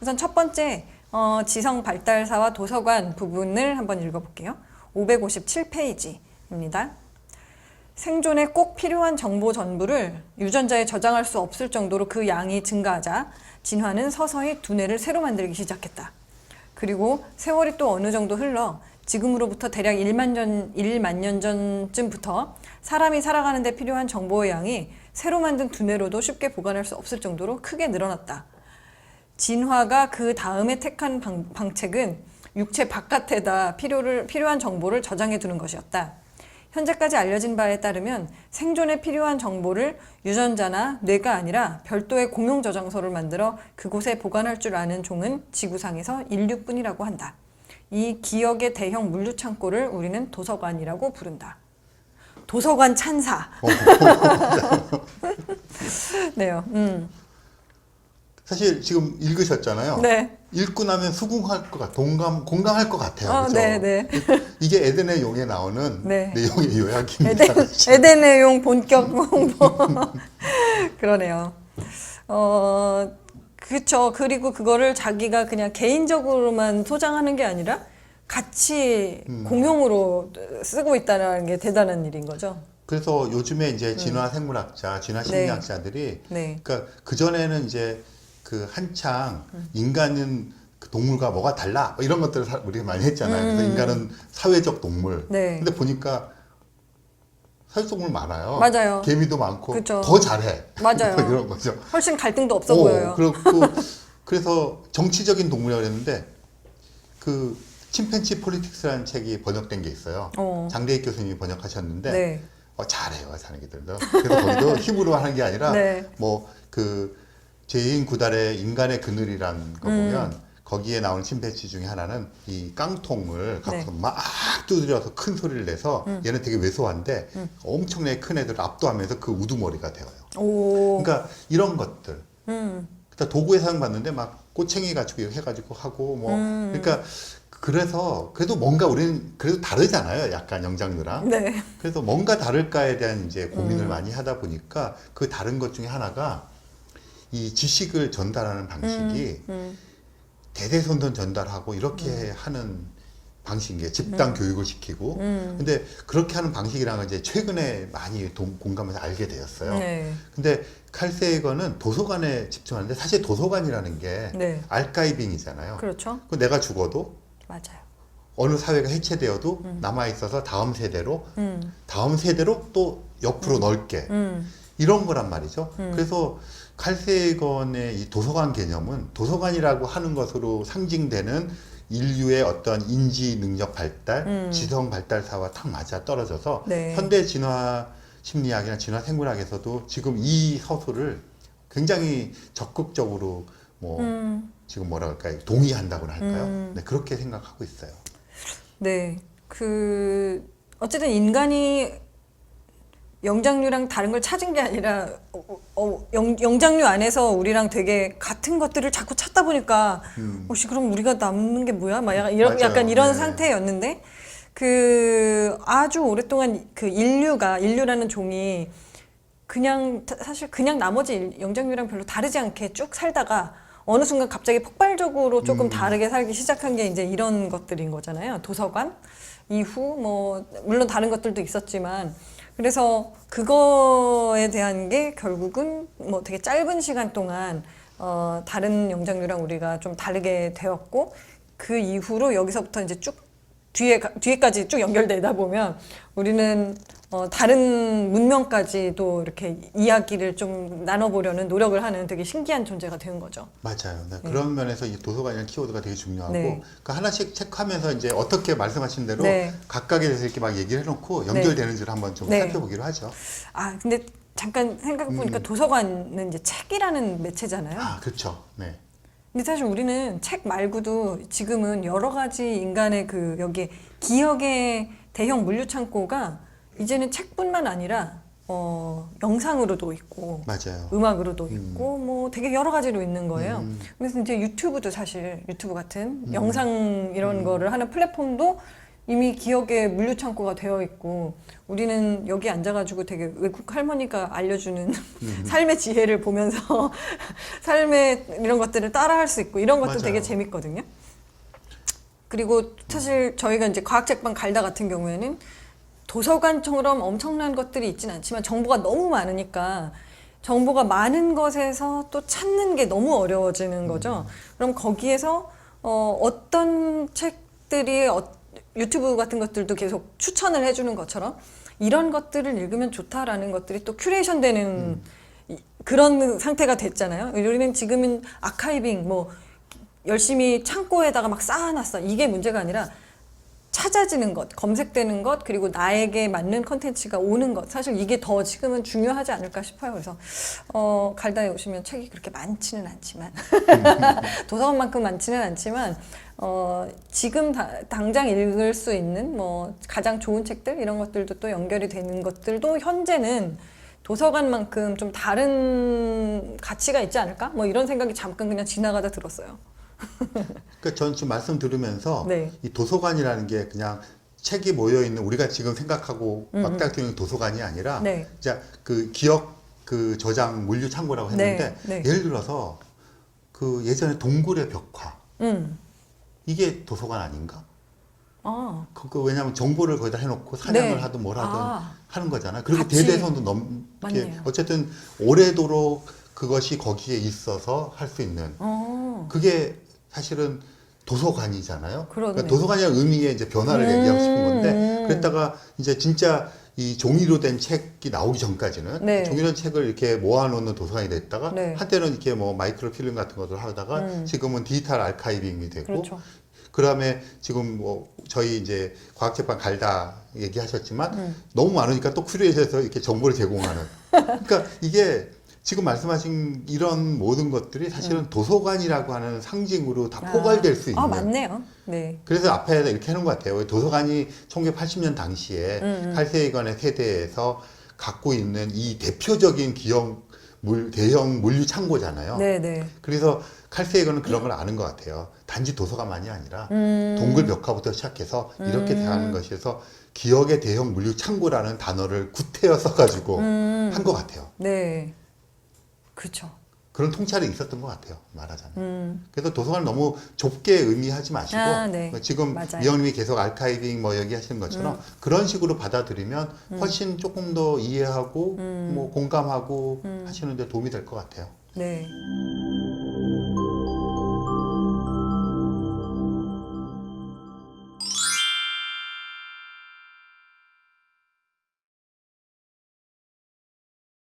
우선 첫 번째 어, 지성 발달사와 도서관 부분을 한번 읽어볼게요. 557페이지입니다. 생존에 꼭 필요한 정보 전부를 유전자에 저장할 수 없을 정도로 그 양이 증가하자 진화는 서서히 두뇌를 새로 만들기 시작했다. 그리고 세월이 또 어느 정도 흘러 지금으로부터 대략 1만 년, 1만 년 전쯤부터 사람이 살아가는 데 필요한 정보의 양이 새로 만든 두뇌로도 쉽게 보관할 수 없을 정도로 크게 늘어났다. 진화가 그 다음에 택한 방, 방책은 육체 바깥에다 필요를, 필요한 정보를 저장해 두는 것이었다. 현재까지 알려진 바에 따르면 생존에 필요한 정보를 유전자나 뇌가 아니라 별도의 공용 저장소를 만들어 그곳에 보관할 줄 아는 종은 지구상에서 인류뿐이라고 한다. 이 기억의 대형 물류 창고를 우리는 도서관이라고 부른다. 도서관 찬사. 네요. 음. 사실 지금 읽으셨잖아요. 네. 읽고 나면 수긍할 것 같, 동감, 공감할 것 같아요. 어, 그죠? 네, 네. 이게 에덴의 용에 나오는 네. 내용의 요약입니다. 에덴, 에덴의 용 본격 홍보. 그러네요. 어, 그쵸. 그리고 그거를 자기가 그냥 개인적으로만 소장하는 게 아니라 같이 음. 공용으로 쓰고 있다는 게 대단한 일인 거죠. 그래서 요즘에 이제 진화 생물학자, 진화 심리학자들이 네. 그러니까 그 전에는 이제 그 한창 음. 인간은 그 동물과 뭐가 달라 뭐 이런 것들을 사- 우리가 많이 했잖아요. 그래서 인간은 사회적 동물. 음. 네. 근데 보니까 사회적 동물 많아요. 맞아요. 개미도 많고 그쵸. 더 잘해. 맞아요. 뭐 이런 거죠. 훨씬 갈등도 없어 어, 보여요. 그렇고 그래서 정치적인 동물이라고 그랬는데 그 침팬치 폴리틱스라는 책이 번역된 게 있어요. 어. 장대익 교수님이 번역하셨는데 네. 어, 잘해요, 자기들도. 그래서 거기도 힘으로 하는 게 아니라 네. 뭐 그 죄인 구달의 인간의 그늘이란 거 음. 보면 거기에 나오는 침팬지 중에 하나는 이 깡통을 갖고 네. 막 두드려서 큰 소리를 내서 음. 얘는 되게 왜소한데 엄청나게 큰 애들을 압도하면서 그 우두머리가 되어요. 오. 그러니까 이런 것들. 음. 그러니까 도구에 사용받는데 막 꼬챙이 가지고 이렇게 해가지고 하고 뭐 음. 그러니까 그래서 그래도 뭔가 우리는 그래도 다르잖아요. 약간 영장류랑. 네. 그래서 뭔가 다를까에 대한 이제 고민을 음. 많이 하다 보니까 그 다른 것 중에 하나가 이 지식을 전달하는 방식이 음. 대대손손 전달하고 이렇게 하는 방식인 게 집단 교육을 시키고 음. 근데 그렇게 하는 방식이랑은 이제 최근에 많이 동- 공감해서 알게 되었어요. 네. 근데 칼세이거는 도서관에 집중하는데 사실 도서관이라는 게 네. 알카이빙이잖아요. 그렇죠. 그 내가 죽어도 맞아요. 어느 사회가 해체되어도 남아 있어서 다음 세대로 음. 다음 세대로 또 옆으로 넓게 음. 이런 거란 말이죠. 음. 그래서 칼세이건의 이 도서관 개념은 도서관이라고 하는 것으로 상징되는 인류의 어떤 인지 능력 발달, 음. 지성 발달사와 탁 맞아 떨어져서 네. 현대 진화 심리학이나 진화 생물학에서도 지금 이 서술을 굉장히 적극적으로 뭐 음. 지금 뭐라 할까요? 동의한다고나 할까요? 음. 네, 그렇게 생각하고 있어요. 네. 그 어쨌든 인간이 영장류랑 다른 걸 찾은 게 아니라 어, 어, 영, 영장류 안에서 우리랑 되게 같은 것들을 자꾸 찾다 보니까 음. 혹시 그럼 우리가 남는 게 뭐야? 막 약간 이런 맞아요. 약간 이런 네. 상태였는데 그 아주 오랫동안 그 인류가 인류라는 종이 그냥 타- 사실 그냥 나머지 일- 영장류랑 별로 다르지 않게 쭉 살다가 어느 순간 갑자기 폭발적으로 조금 음. 다르게 살기 시작한 게 이제 이런 것들인 거잖아요. 도서관 이후 뭐 물론 다른 것들도 있었지만 그래서 그거에 대한 게 결국은 뭐 되게 짧은 시간 동안 어 다른 영장류랑 우리가 좀 다르게 되었고 그 이후로 여기서부터 이제 쭉 뒤에 가- 뒤에까지 쭉 연결되다 보면 우리는 어, 다른 문명까지도 이렇게 이야기를 좀 나눠보려는 노력을 하는 되게 신기한 존재가 되는 거죠. 맞아요. 네, 그런 면에서 이 도서관이라는 키워드가 되게 중요하고 네. 그 하나씩 체크하면서 이제 어떻게 말씀하신 대로 네. 각각에 대해서 이렇게 막 얘기를 해놓고 연결되는지를 한번 좀 네. 살펴보기로 하죠. 아 근데 잠깐 생각해보니까 도서관은 이제 책이라는 매체잖아요. 음. 아 그렇죠. 네. 근데 사실 우리는 책 말고도 지금은 여러 가지 인간의 그 여기 기억의 대형 물류 창고가 이제는 책뿐만 아니라 어, 영상으로도 있고 맞아요. 음악으로도 있고 뭐 되게 여러 가지로 있는 거예요. 음. 그래서 이제 유튜브도 사실 유튜브 같은 영상 이런 거를 하는 플랫폼도 이미 기억의 물류 창고가 되어 있고 우리는 여기 앉아가지고 되게 외국 할머니가 알려주는 삶의 지혜를 보면서 삶의 이런 것들을 따라할 수 있고 이런 것도 맞아요. 되게 재밌거든요. 그리고 사실 저희가 이제 과학책방 갈다 같은 경우에는 도서관처럼 엄청난 것들이 있진 않지만 정보가 너무 많으니까 정보가 많은 것에서 또 찾는 게 너무 어려워지는 거죠. 그럼 거기에서 어, 어떤 책들이 어, 유튜브 같은 것들도 계속 추천을 해주는 것처럼 이런 것들을 읽으면 좋다라는 것들이 또 큐레이션 되는 이- 그런 상태가 됐잖아요. 우리는 지금은 아카이빙 뭐 열심히 창고에다가 막 쌓아놨어. 이게 문제가 아니라 찾아지는 것, 검색되는 것, 그리고 나에게 맞는 컨텐츠가 오는 것. 사실 이게 더 지금은 중요하지 않을까 싶어요. 그래서, 어, 갈다에 오시면 책이 그렇게 많지는 않지만, 도서관만큼 많지는 않지만, 어, 지금 다- 당장 읽을 수 있는 뭐 가장 좋은 책들, 이런 것들도 또 연결이 되는 것들도 현재는 도서관만큼 좀 다른 가치가 있지 않을까? 뭐 이런 생각이 잠깐 그냥 지나가다 들었어요. 그러니까 전 지금 말씀 들으면서 네. 이 도서관이라는 게 그냥 책이 모여 있는 우리가 지금 생각하고 막다트는 도서관이 아니라 음, 네. 자그 기억 그 저장 물류 창고라고 했는데 네, 네. 예를 들어서 그 예전에 동굴의 벽화 음. 이게 도서관 아닌가? 아. 그, 그 왜냐하면 정보를 거기다 해놓고 사냥을 네. 하든 뭘 하든 아. 하는 거잖아. 그리고 같이. 대대선도 넘게 맞네요. 어쨌든 오래도록 그것이 거기에 있어서 할 수 있는 어. 그게 사실은 도서관이잖아요. 그러니까 도서관이라는 의미의 이제 변화를 음, 얘기하고 싶은 건데 음. 그랬다가 이제 진짜 이 종이로 된 책이 나오기 전까지는 네. 종이로 된 책을 이렇게 모아놓는 도서관이 됐다가 네. 한때는 이렇게 뭐 마이크로 필름 같은 것을 하다가 음. 지금은 디지털 아카이빙이 되고 그렇죠. 그다음에 지금 뭐 저희 이제 과학책방 갈다 얘기하셨지만 음. 너무 많으니까 또 큐레이션에서 이렇게 정보를 제공하는 그러니까 이게 지금 말씀하신 이런 모든 것들이 사실은 도서관이라고 하는 상징으로 다 포괄될 수 있는 음. 아, 맞네요. 네. 그래서 앞에 이렇게 하는 것 같아요. 도서관이 1980년 당시에 음, 음. 칼세이건의 세대에서 갖고 있는 이 대표적인 기억 물 대형 물류 창고잖아요. 네, 네. 그래서 칼세이건은 그런 걸 아는 것 같아요. 단지 도서관만이 아니라 음. 동굴 벽화부터 시작해서 이렇게 음. 대하는 것에서 기억의 대형 물류 창고라는 단어를 구태여 써가지고 음. 한것 같아요. 네. 그렇죠. 그런 통찰이 있었던 것 같아요. 말하자면. 음. 그래서 도서관을 너무 좁게 의미하지 마시고 아, 네. 지금 맞아요. 이영님이 계속 알카이빙 뭐 얘기하시는 것처럼 음. 그런 식으로 받아들이면 훨씬 조금 더 이해하고 음. 뭐 공감하고 음. 하시는데 도움이 될 것 같아요. 네.